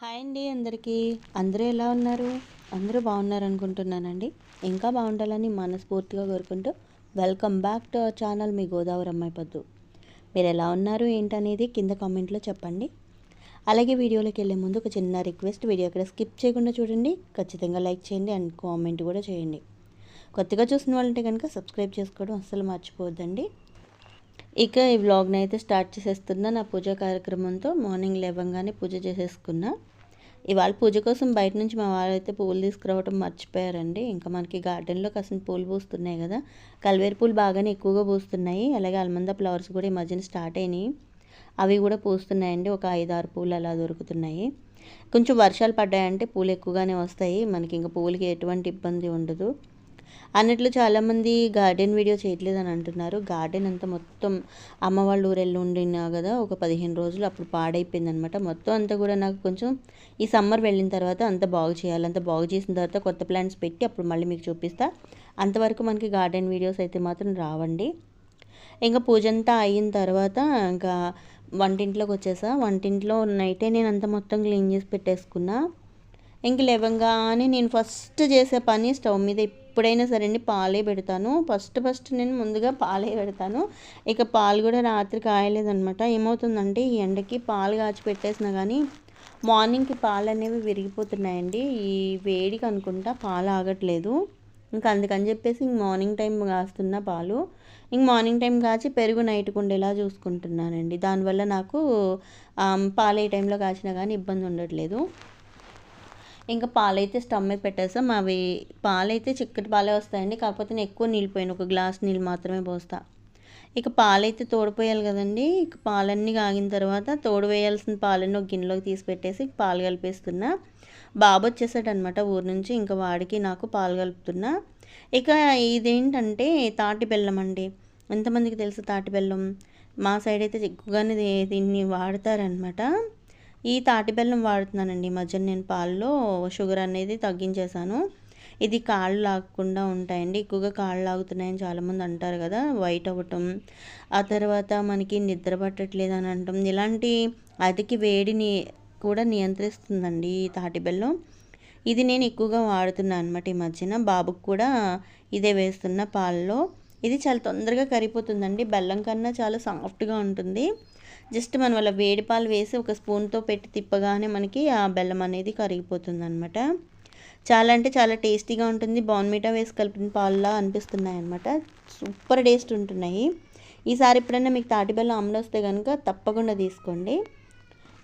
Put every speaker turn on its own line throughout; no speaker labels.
Hi అండి అందరికీ. అందరూ ఎలా ఉన్నారు? అందరూ బాగున్నారనుకుంటున్నానండి. ఇంకా బాగుండాలని మనస్ఫూర్తిగా కోరుకుంటూ welcome back to our channel మీ గోదావరి అమ్మాయి పద్దు. మీరు ఎలా ఉన్నారు ఏంటనేది కింద కామెంట్లో చెప్పండి. అలాగే వీడియోలోకి వెళ్ళే ముందు ఒక చిన్న రిక్వెస్ట్ వీడియో ఇక్కడ స్కిప్ చేయకుండా చూడండి. ఖచ్చితంగా లైక్ చేయండి అండ్ కామెంట్ కూడా చేయండి. కొత్తగా చూసిన వాళ్ళంటే కనుక సబ్స్క్రైబ్ చేసుకోవడం అస్సలు మర్చిపోవద్దండి. ఇక ఈ వ్లాగ్ని అయితే స్టార్ట్ చేసేస్తున్నా నా పూజా కార్యక్రమంతో మార్నింగ్ లేవగానే పూజ చేసేసుకున్నా. ఇవాళ పూజ కోసం బయట నుంచి మా వాళ్ళైతే పూలు తీసుకురావడం మర్చిపోయారండి. ఇంకా మనకి గార్డెన్లో కాసిన పూలు పూస్తున్నాయి కదా. కల్వేరు పూలు బాగానే ఎక్కువగా పూస్తున్నాయి. అలాగే అల్మంద ఫ్లవర్స్ కూడా ఈ మధ్యన స్టార్ట్ అయినాయి. అవి కూడా పూస్తున్నాయండి. ఒక ఐదు ఆరు పూలు అలా దొరుకుతున్నాయి. కొంచెం వర్షాలు పడ్డాయంటే పూలు ఎక్కువగానే వస్తాయి. మనకి ఇంకా పూలకి ఎటువంటి ఇబ్బంది ఉండదు. అన్నట్లు చాలామంది గార్డెన్ వీడియో చేయట్లేదు అని అంటున్నారు. గార్డెన్ అంతా మొత్తం అమ్మ వాళ్ళ ఊరు వెళ్ళి ఉండినా కదా ఒక పదిహేను రోజులు అప్పుడు పాడైపోయింది అనమాట మొత్తం అంతా కూడా నాకు కొంచెం ఈ సమ్మర్ వెళ్ళిన తర్వాత అంత బాగు చేయాలి అంత బాగు చేసిన తర్వాత కొత్త ప్లాంట్స్ పెట్టి అప్పుడు మళ్ళీ మీకు చూపిస్తా. అంతవరకు మనకి గార్డెన్ వీడియోస్ అయితే మాత్రం రావండి. ఇంకా పూజ అంతా అయిన తర్వాత ఇంకా వంటింట్లోకి వచ్చేసా. వంటింట్లో నైటే నేను అంత మొత్తం క్లీన్ చేసి పెట్టేసుకున్నా. ఇంక లేవంగానే నేను ఫస్ట్ చేసే పని స్టవ్ మీద ఎప్పుడైనా సరే అండి పాలే పెడతాను. ఫస్ట్ ఫస్ట్ నేను ముందుగా పాలే పెడతాను. ఇక పాలు కూడా రాత్రి కాయలేదనమాట. ఏమవుతుందంటే ఈ ఎండకి పాలు కాచి పెట్టేసినా కానీ మార్నింగ్కి పాలు అనేవి విరిగిపోతున్నాయండి. ఈ వేడికి అనుకుంటా పాలు ఆగట్లేదు. ఇంకా అందుకని చెప్పేసి ఇంక మార్నింగ్ టైం కాస్తున్న పాలు. ఇంక మార్నింగ్ టైం కాచి పెరుగు నైట్ ఉండేలా చూసుకుంటున్నానండి. దానివల్ల నాకు పాలు ఏ టైంలో కాచినా కానీ ఇబ్బంది ఉండట్లేదు. ఇంకా పాలైతే స్టవ్ మీద పెట్టేస్తాం. అవి పాలైతే చిక్కటి పాలే వస్తాయండి. కాకపోతే నేను ఎక్కువ నీళ్ళు పోయాను. ఒక గ్లాస్ నీళ్ళు మాత్రమే పోస్తా. ఇక పాలైతే తోడిపోయాలి కదండి. ఇక పాలన్నీ కాగిన తర్వాత తోడు వేయాల్సిన పాలన్నీ ఒక గిన్నెలోకి తీసి పెట్టేసి పాలు కలిపేస్తున్నా. బాబు వచ్చేసాడనమాట ఊరు నుంచి. ఇంకా వాడికి నాకు పాలు కలుపుతున్నా. ఇక ఇదేంటంటే తాటి బెల్లం అండి. ఎంతమందికి తెలుసు తాటి బెల్లం? మా సైడ్ అయితే ఎక్కువగానే దీన్ని వాడతారనమాట ఈ తాటి బెల్లం వాడుతున్నానండి. ఈ మధ్య నేను పాల్లో షుగర్ అనేది తగ్గించేశాను. ఇది కాళ్ళు లాగకుండా ఉంటాయండి. ఎక్కువగా కాళ్ళు లాగుతున్నాయని చాలామంది అంటారు కదా వైట్ అవ్వటం. ఆ తర్వాత మనకి నిద్ర పట్టట్లేదు అని అంటాం. ఇలాంటి అతికి వేడిని కూడా నియంత్రిస్తుందండి ఈ తాటి బెల్లం. ఇది నేను ఎక్కువగా వాడుతున్నాను అనమాట ఈ మధ్యన. బాబుకు కూడా ఇదే వేస్తున్న పాలలో. ఇది చాలా తొందరగా కరిగిపోతుందండి. బెల్లం కన్నా చాలా సాఫ్ట్గా ఉంటుంది. జస్ట్ మనం అలా వేడి పాలు వేసి ఒక స్పూన్తో పెట్టి తిప్పగానే మనకి ఆ బెల్లం అనేది కరిగిపోతుంది అనమాట చాలా అంటే చాలా టేస్టీగా ఉంటుంది. బాన్మీటా వేసి కలిపిన పాలులా అనిపిస్తున్నాయి అనమాట సూపర్ టేస్ట్ ఉంటున్నాయి. ఈసారి ఎప్పుడైనా మీకు తాటి బెల్లం అమలు వస్తే కనుక తప్పకుండా తీసుకోండి.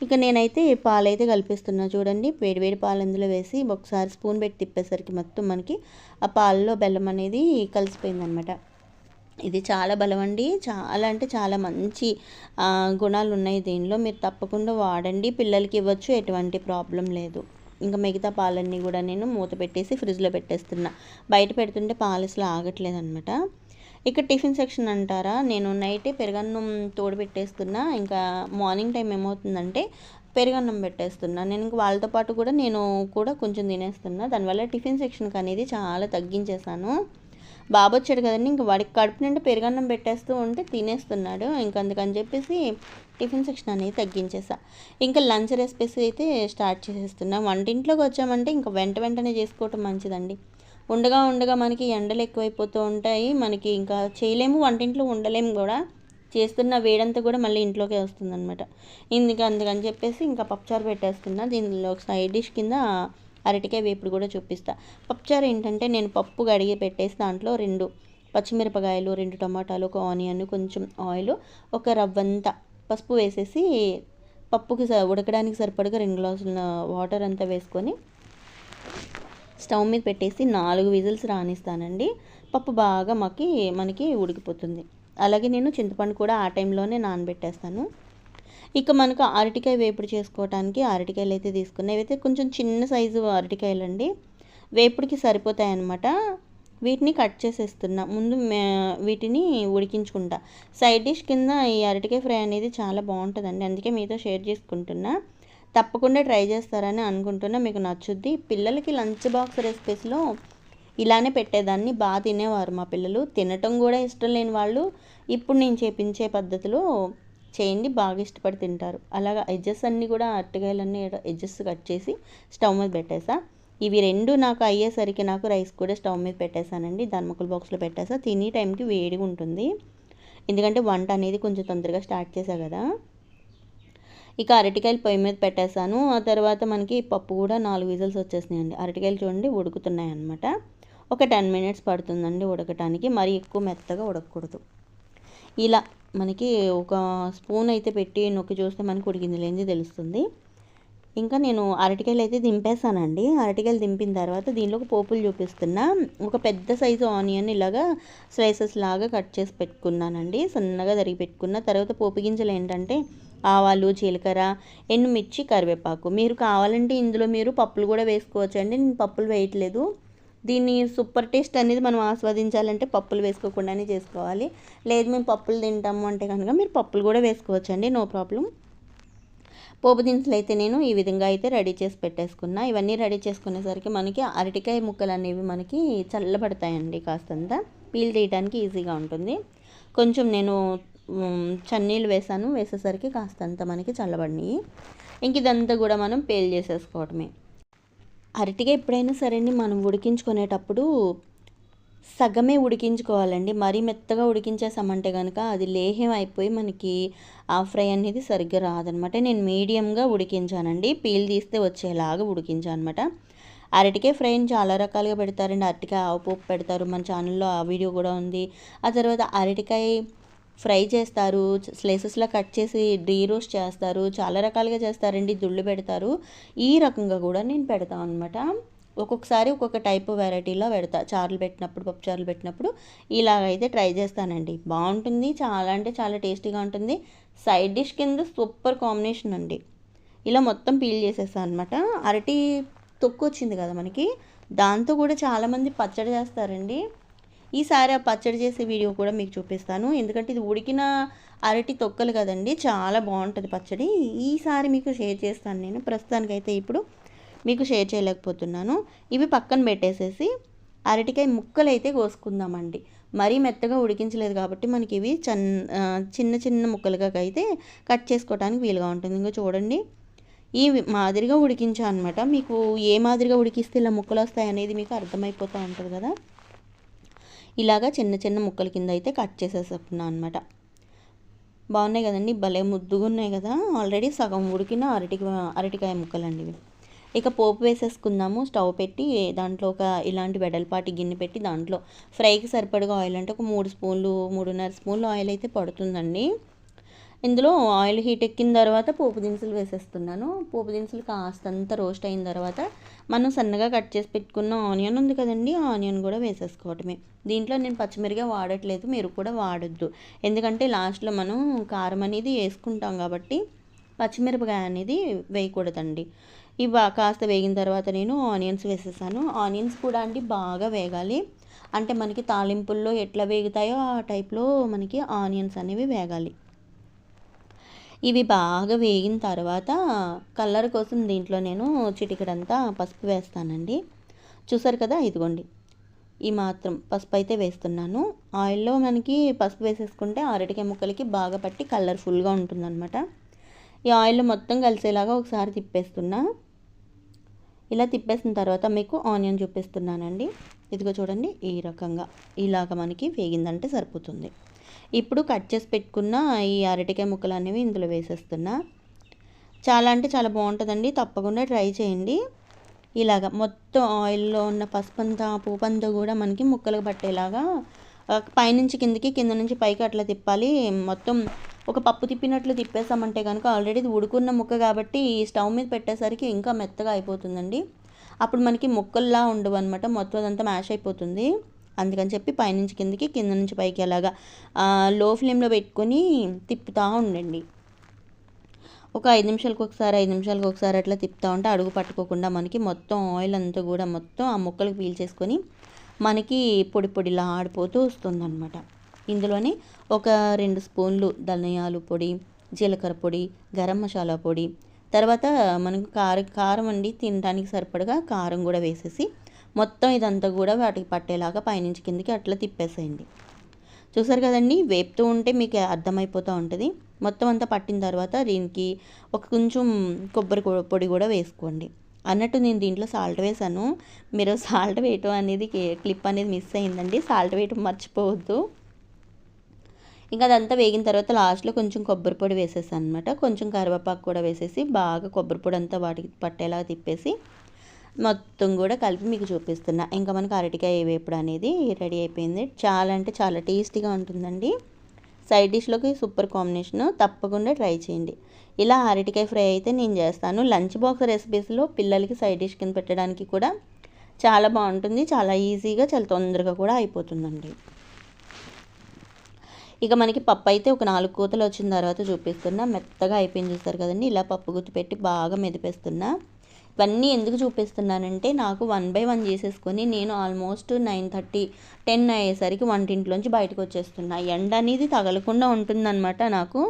ఇక నేనైతే పాలైతే కల్పిస్తున్నా చూడండి. వేడివేడి పాలు అందులో వేసి ఒకసారి స్పూన్ పెట్టి తిప్పేసరికి మొత్తం మనకి ఆ పాలలో బెల్లం అనేది కలిసిపోయిందనమాట ఇది చాలా బలమండి. చాలా అంటే చాలా మంచి గుణాలు ఉన్నాయి దీనిలో. మీరు తప్పకుండా వాడండి. పిల్లలకి ఇవ్వచ్చు. ఎటువంటి ప్రాబ్లం లేదు. ఇంకా మిగతా పాలన్నీ కూడా నేను మూత పెట్టేసి ఫ్రిడ్జ్లో పెట్టేస్తున్నా. బయట పెడుతుంటే పాలు అసలు ఆగట్లేదు అనమాట ఇక్కడ టిఫిన్ సెక్షన్ అంటారా? నేను నైటే పెరగన్నం తోడు పెట్టేస్తున్నా ఇంకా మార్నింగ్ టైం ఏమవుతుందంటే పెరుగన్నం పెట్టేస్తున్నా. నేను ఇంక వాళ్ళతో పాటు కూడా నేను కూడా కొంచెం తినేస్తున్నా. దానివల్ల టిఫిన్ సెక్షన్కి అనేది చాలా తగ్గించేశాను. బాబు వచ్చాడు కదండి. ఇంకా వాడికి కడుపు నిండా పెరుగన్నం పెట్టేస్తూ ఉంటే తినేస్తున్నాడు. ఇంక అందుకని చెప్పేసి టిఫిన్ సెక్షన్ అనేది తగ్గించేసా. ఇంకా లంచ్ రెసిపీస్ అయితే స్టార్ట్ చేసేస్తున్నా. వంటింట్లోకి వచ్చామంటే ఇంకా వెంట వెంటనే చేసుకోవటం మంచిదండి. ఉండగా ఉండగా మనకి ఎండలు ఎక్కువైపోతూ ఉంటాయి. మనకి ఇంకా చేయలేము వంటింట్లో ఉండలేము కూడా. చేస్తున్న వేడంతా కూడా మళ్ళీ ఇంట్లోకే వస్తుందన్నమాట. ఇందుకు అందుకని చెప్పేసి ఇంకా పప్పుచారు పెట్టేస్తున్నా. దీనిలో సైడ్ డిష్ కింద అరటికాయ వేపుడు కూడా చూపిస్తా. పప్పుచారు ఏంటంటే నేను పప్పు కడిగి పెట్టేసి దాంట్లో రెండు పచ్చిమిరపకాయలు రెండు టమాటాలు ఒక ఆనియన్ కొంచెం ఆయిల్ ఒక రవ్వంత పసుపు వేసేసి పప్పుకి ఉడకడానికి సరిపడగా రెండు గ్లాసుల వాటర్ అంతా వేసుకొని స్టవ్ మీద పెట్టేసి నాలుగు విజిల్స్ రానిస్తానండి. పప్పు బాగా మాకి మనకి ఉడికిపోతుంది. అలాగే నేను చింతపండు కూడా ఆ టైంలోనే నానబెట్టేస్తాను. ఇక మనకు అరటికాయ వేపుడు చేసుకోవడానికి అరటికాయలు అయితే తీసుకున్నాయి. ఇవైతే కొంచెం చిన్న సైజు అరటికాయలు అండి వేపుడికి సరిపోతాయి అన్నమాట వీటిని కట్ చేసేస్తున్నా. ముందు వీటిని ఉడికించుకుంటా. సైడ్ డిష్ కింద ఈ అరటికాయ ఫ్రై అనేది చాలా బాగుంటుందండి. అందుకే మీతో షేర్ చేసుకుంటున్నా. తప్పకుండా ట్రై చేస్తారని అనుకుంటున్నా. మీకు నచ్చుద్ది. పిల్లలకి లంచ్ బాక్స్ రెసిపీస్లో ఇలానే పెట్టేదాన్ని. బాగా తినేవారు మా పిల్లలు. తినటం కూడా ఇష్టం లేని వాళ్ళు ఇప్పుడు నేను చేపించే పద్ధతిలో చేయండి బాగా ఇష్టపడి తింటారు. అలాగా ఎడ్జెస్ అన్నీ కూడా అరటికాయలన్నీ ఎడ్జెస్ కట్ చేసి స్టవ్ మీద పెట్టేసా. ఇవి రెండు నాకు అయ్యేసరికి నాకు రైస్ కూడా స్టవ్ మీద పెట్టేశానండి ధర్మకుల బాక్స్లో పెట్టేసా. తినే టైంకి వేడిగా ఉంటుంది. ఎందుకంటే వంట అనేది కొంచెం తొందరగా స్టార్ట్ చేశా కదా. ఇక అరటికాయలు పొయ్యి మీద పెట్టేశాను ఆ తర్వాత మనకి పప్పు కూడా నాలుగు విజిల్స్ వచ్చేసినాయండి. అరటికాయలు చూడండి ఉడుకుతున్నాయి అనమాట ఒక టెన్ మినిట్స్ పడుతుందండి ఉడకటానికి. మరీ ఎక్కువ మెత్తగా ఉడకకూడదు. ఇలా మనకి ఒక స్పూన్ అయితే పెట్టి నొక్కి చూస్తే మనకి ఉడికింది తెలుస్తుంది. ఇంకా నేను అరటికాయలు అయితే దింపేసానండి అరటికాయలు దింపిన తర్వాత దీనిలోకి పోపులు చూపిస్తున్నా. ఒక పెద్ద సైజు ఆనియన్ ఇలాగా స్లైసెస్ లాగా కట్ చేసి పెట్టుకున్నానండి. సన్నగా తరిగి పెట్టుకున్న తర్వాత పోపు గింజలు ఏంటంటే ఆవాలు జీలకర్ర ఎండుమిర్చి కరివేపాకు. మీరు కావాలంటే ఇందులో మీరు పప్పులు కూడా వేసుకోవచ్చు అండి నేను పప్పులు వేయట్లేదు. దీన్ని సూపర్ టేస్ట్ అనేది మనం ఆస్వాదించాలంటే పప్పులు వేసుకోకుండానే చేసుకోవాలి. లేదు మేము పప్పులు తింటాము అంటే కనుక మీరు పప్పులు కూడా వేసుకోవచ్చు అండి నో ప్రాబ్లం. పోపు దినుసులు అయితే నేను ఈ విధంగా అయితే రెడీ చేసి పెట్టేసుకున్నా. ఇవన్నీ రెడీ చేసుకునేసరికి మనకి అరటికాయ ముక్కలు అనేవి మనకి చల్లబడతాయండి కాస్తంత. పీల్ తీయడానికి ఈజీగా ఉంటుంది. కొంచెం నేను చన్నీళ్ళు వేసాను. వేసేసరికి కాస్తంత మనకి చల్లబడినాయి. ఇంక ఇదంతా కూడా మనం పేల్ చేసేసుకోవటమే. అరటిగా ఎప్పుడైనా సరే మనం ఉడికించుకునేటప్పుడు సగమే ఉడికించుకోవాలండి. మరీ మెత్తగా ఉడికించేసామంటే కనుక అది లేహ్యం అయిపోయి మనకి ఆ ఫ్రై అనేది సరిగ్గా రాదనమాట. నేను మీడియంగా ఉడికించానండి. పీల్ తీస్తే వచ్చేలాగా ఉడికించానమాట. అనమాట అరటికాయ ఫ్రైని చాలా రకాలుగా పెడతారండి. అరటికాయ ఆవు పోపు పెడతారు. మన ఛానల్లో ఆ వీడియో కూడా ఉంది. ఆ తర్వాత అరటికాయ ఫ్రై చేస్తారు స్లైసెస్లో కట్ చేసి డీ రోస్ట్ చేస్తారు చాలా రకాలుగా చేస్తారండి దుళ్ళు పెడతారు. ఈ రకంగా కూడా నేను పెడతాను అనమాట ఒక్కొక్కసారి ఒక్కొక్క టైప్ వెరైటీలో పెడతా. చారులు పెట్టినప్పుడు పప్పు చారులు పెట్టినప్పుడు ఇలాగైతే ట్రై చేస్తానండి. బాగుంటుంది చాలా అంటే చాలా టేస్టీగా ఉంటుంది. సైడ్ డిష్ కింద సూపర్ కాంబినేషన్ అండి. ఇలా మొత్తం పీల్ చేసేస్తాను అనమాట అరటి తొక్కు వచ్చింది కదా మనకి దాంతో కూడా చాలామంది పచ్చడి చేస్తారండి. ఈసారి ఆ పచ్చడి చేసే వీడియో కూడా మీకు చూపిస్తాను. ఎందుకంటే ఇది ఉడికిన అరటి తొక్కలు కదండి చాలా బాగుంటుంది పచ్చడి. ఈసారి మీకు షేర్ చేస్తాను నేను. ప్రస్తుతానికైతే ఇప్పుడు మీకు షేర్ చేయలేకపోతున్నాను. ఇవి పక్కన పెట్టేసేసి అరటికాయ ముక్కలు అయితే కోసుకుందామండి. మరీ మెత్తగా ఉడికించలేదు కాబట్టి మనకి ఇవి చన్ చిన్న చిన్న ముక్కలుగా అయితే కట్ చేసుకోవడానికి వీలుగా ఉంటుంది. ఇంకా చూడండి. ఈ మాదిరిగా ఉడికించా అనమాట మీకు ఏ మాదిరిగా ఉడికిస్తే ఇలా ముక్కలు వస్తాయి అనేది మీకు అర్థమైపోతూ ఉంటుంది కదా. ఇలాగా చిన్న చిన్న ముక్కల కింద అయితే కట్ చేసేసుకున్నాను అనమాట బాగున్నాయి కదండి? భలే ముద్దుగా ఉన్నాయి కదా? ఆల్రెడీ సగం ఉడికిన అరటి అరటికాయ ముక్కలండి ఇవి. ఇక పోపు వేసేసుకుందాము. స్టవ్ పెట్టి దాంట్లో ఒక ఇలాంటి వెడల్పాటి గిన్నె పెట్టి దాంట్లో ఫ్రైకి సరిపడగా ఆయిల్ అంటే ఒక మూడు స్పూన్లు మూడున్నర స్పూన్లు ఆయిల్ అయితే పడుతుందండి. ఇందులో ఆయిల్ హీట్ ఎక్కిన తర్వాత పోపు దినుసులు వేసేస్తున్నాను. పోపు దినుసులు కాస్తంత రోస్ట్ అయిన తర్వాత మనం సన్నగా కట్ చేసి పెట్టుకున్న ఆనియన్ ఉంది కదండి ఆనియన్ కూడా వేసేసుకోవటమే. దీంట్లో నేను పచ్చిమిరిగా వాడట్లేదు మీరు కూడా వాడొద్దు. ఎందుకంటే లాస్ట్లో మనం కారం అనేది వేసుకుంటాం కాబట్టి పచ్చిమిరపకాయ అనేది వేయకూడదండి. ఇవి కాస్త వేగిన తర్వాత నేను ఆనియన్స్ వేసేసాను. ఆనియన్స్ కూడా అండి బాగా వేగాలి. అంటే మనకి తాలింపుల్లో ఎట్లా వేగుతాయో ఆ టైప్లో మనకి ఆనియన్స్ అనేవి వేగాలి. ఇవి బాగా వేగిన తర్వాత కలర్ కోసం దీంట్లో నేను చిటికడంతా పసుపు వేస్తానండి. చూసారు కదా? ఇదిగోండి. ఈ మాత్రం పసుపు అయితే వేస్తున్నాను. ఆయిల్లో మనకి పసుపు వేసేసుకుంటే అరటికాయ ముక్కలకి బాగా పట్టి కలర్ఫుల్గా ఉంటుందన్నమాట. ఈ ఆయిల్ మొత్తం కలిసేలాగా ఒకసారి తిప్పేస్తున్నా. ఇలా తిప్పేసిన తర్వాత మీకు ఆనియన్ చూపిస్తున్నానండి. ఇదిగో చూడండి ఈ రకంగా ఇలాగ మనకి వేగిందంటే సరిపోతుంది. ఇప్పుడు కట్ చేసి పెట్టుకున్న ఈ అరటికాయ ముక్కలు అనేవి ఇందులో వేసేస్తున్నా. చాలా అంటే చాలా బాగుంటుందండి తప్పకుండా ట్రై చేయండి. ఇలాగ మొత్తం ఆయిల్లో ఉన్న పసుపంతా పూపంతా కూడా మనకి ముక్కలు పట్టేలాగా పైనుంచి కిందకి కింద నుంచి పైకి అట్లా తిప్పాలి. మొత్తం ఒక పప్పు తిప్పినట్లు తిప్పేసామంటే కనుక ఆల్రెడీ ఉడుకున్న ముక్క కాబట్టి స్టవ్ మీద పెట్టేసరికి ఇంకా మెత్తగా అయిపోతుందండి. అప్పుడు మనకి ముక్కల్లా ఉండవు అనమాట మొత్తం అదంతా మ్యాష్ అయిపోతుంది. అందుకని చెప్పి పైనుంచి కిందకి కింద నుంచి పైకి అలాగా లో ఫ్లేమ్లో పెట్టుకొని తిప్పుతూ ఉండండి. ఒక ఐదు నిమిషాలకు ఒకసారి ఐదు నిమిషాలకు ఒకసారి అట్లా తిప్పుతూ ఉంటే అడుగు పట్టుకోకుండా మనకి మొత్తం ఆయిల్ అంతా కూడా మొత్తం ఆ ముక్కలకు పీల్చేసుకొని మనకి పొడి పొడిలా ఆడిపోతూ వస్తుందన్నమాట. ఇందులోనే ఒక రెండు స్పూన్లు ధనియాలు పొడి జీలకర్ర పొడి గరం మసాలా పొడి. తర్వాత మనకు కారం కారం అండి తినడానికి సరిపడగా కారం కూడా వేసేసి మొత్తం ఇదంతా కూడా వాటికి పట్టేలాగా పైనుంచి కిందకి అట్లా తిప్పేసేయండి. చూసారు కదండి వేపుతూ ఉంటే మీకు అర్థమైపోతూ ఉంటుంది. మొత్తం అంతా పట్టిన తర్వాత దీనికి ఒక కొంచెం కొబ్బరి పొడి కూడా వేసుకోండి. అన్నట్టు నేను దీంట్లో సాల్ట్ వేసాను. మీరు సాల్ట్ వేయటం అనేది క్లిప్ అనేది మిస్ అయిందండి. సాల్ట్ వేయటం మర్చిపోవద్దు. ఇంకా అదంతా వేగిన తర్వాత లాస్ట్లో కొంచెం కొబ్బరి పొడి వేసేసాను అనమాట కొంచెం కరివేపాకు కూడా వేసేసి బాగా కొబ్బరి పొడి అంతా వాటికి పట్టేలాగా తిప్పేసి మొత్తం కూడా కలిపి మీకు చూపిస్తున్నా. ఇంకా మనకు అరటికాయ వేపుడు అనేది రెడీ అయిపోయింది. చాలా అంటే చాలా టేస్టీగా ఉంటుందండి. సైడ్ డిష్లోకి సూపర్ కాంబినేషన్ తప్పకుండా ట్రై చేయండి. ఇలా అరటికాయ ఫ్రై అయితే నేను చేస్తాను. లంచ్ బాక్స్ రెసిపీస్లో పిల్లలకి సైడ్ డిష్ కింద పెట్టడానికి కూడా చాలా బాగుంటుంది. చాలా ఈజీగా చాలా తొందరగా కూడా అయిపోతుందండి. ఇక మనకి పప్పు అయితే ఒక నాలుగు కూతలు వచ్చిన తర్వాత చూపిస్తున్నా. మెత్తగా అయిపోయింది చూస్తారు కదండి. ఇలా పప్పు గుత్తి పెట్టి బాగా మెదిపేస్తున్నా. ఇవన్నీ ఎందుకు చూపిస్తున్నానంటే నాకు వన్ బై వన్ చేసేసుకొని నేను ఆల్మోస్ట్ నైన్ థర్టీ టెన్ అయ్యేసరికి వంటింట్లోంచి బయటకు వచ్చేస్తున్నా. ఎండ అనేది తగలకుండా ఉంటుందన్నమాట నాకు.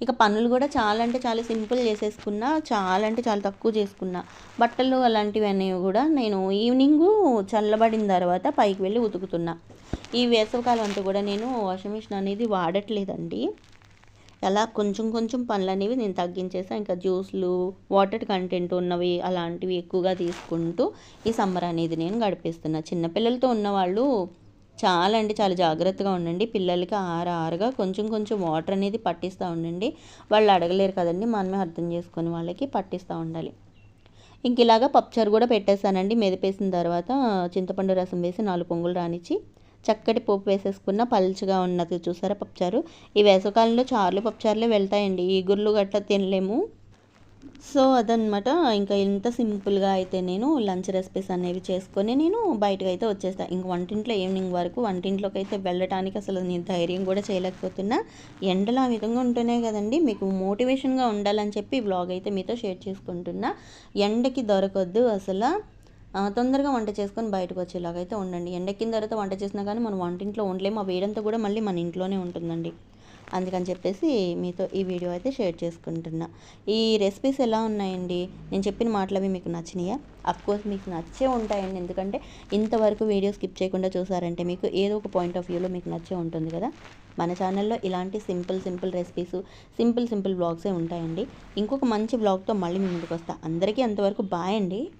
ఇక పనులు కూడా చాలా అంటే చాలా సింపుల్ చేసేసుకున్నా చాలా అంటే చాలా తక్కువ చేసుకున్నా. బట్టలు అలాంటివి అనేవి కూడా నేను ఈవినింగ్ చల్లబడిన తర్వాత పైకి వెళ్ళి ఉతుకుతున్నా. ఈ వేసవకాలం అంతా కూడా నేను వాషింగ్ మిషన్ అనేది వాడట్లేదండి. అలా కొంచెం కొంచెం పనులు అనేవి నేను తగ్గించేసా. ఇంకా జ్యూస్లు వాటర్ కంటెంట్ ఉన్నవి అలాంటివి ఎక్కువగా తీసుకుంటూ ఈ సమ్మర్ అనేది నేను గడిపేస్తున్నా. చిన్నపిల్లలతో ఉన్నవాళ్ళు చాలా అంటే చాలా జాగ్రత్తగా ఉండండి. పిల్లలకి ఆర ఆరుగా కొంచెం కొంచెం వాటర్ అనేది పట్టిస్తూ ఉండండి. వాళ్ళు అడగలేరు కదండి మనమే అర్థం చేసుకొని వాళ్ళకి పట్టిస్తూ ఉండాలి. ఇంక ఇలాగా పప్పుచారు కూడా పెట్టేశానండి. మెదిపేసిన తర్వాత చింతపండు రసం వేసి నాలుగు పొంగులు రానిచ్చి చక్కటి పోపు వేసేసుకున్న పలుచగా ఉన్నది చూసారా పప్పుచారు ఈ వేసవకాలంలో చారులు పప్పుచారులే వెళ్తాయండి. ఈ గుర్లు గట్ట తినలేము. సో అదనమాట ఇంకా ఇంత సింపుల్గా అయితే నేను లంచ్ రెసిపీస్ అనేవి చేసుకొని నేను బయటకు అయితే వచ్చేస్తాను ఇంక వంటింట్లో ఈవినింగ్ వరకు వంటింట్లోకి అయితే వెళ్ళడానికి అసలు నేను ధైర్యం కూడా చేయలేకపోతున్నా. ఎండలు ఆ విధంగా ఉంటున్నాయి కదండి మీకు మోటివేషన్గా ఉండాలని చెప్పి బ్లాగ్ అయితే మీతో షేర్ చేసుకుంటున్నా. ఎండకి దొరకొద్దు అసలు. తొందరగా వంట చేసుకొని బయటకు వచ్చేలాగైతే ఉండండి. ఎండెక్కిన తర్వాత వంట చేసినా కానీ మనం వంటింట్లో ఉండలేము. ఆ వేడంతా కూడా మళ్ళీ మన ఇంట్లోనే ఉంటుందండి. అందుకని చెప్పేసి మీతో ఈ వీడియో అయితే షేర్ చేసుకుంటున్నా. ఈ రెసిపీస్ ఎలా ఉన్నాయండి? నేను చెప్పిన మాటలు అవి మీకు నచ్చినాయా? అఫ్కోర్స్ మీకు నచ్చే ఉంటాయండి. ఎందుకంటే ఇంతవరకు వీడియో స్కిప్ చేయకుండా చూసారంటే మీకు ఏదో ఒక పాయింట్ ఆఫ్ వ్యూలో మీకు నచ్చే ఉంటుంది కదా? మన ఛానల్లో ఇలాంటి simple simple recipes simple simple బ్లాగ్సే ఉంటాయండి. ఇంకొక మంచి బ్లాగ్తో మళ్ళీ మీ ముందుకు వస్తా అందరికీ అంతవరకు బాయ్ అండి.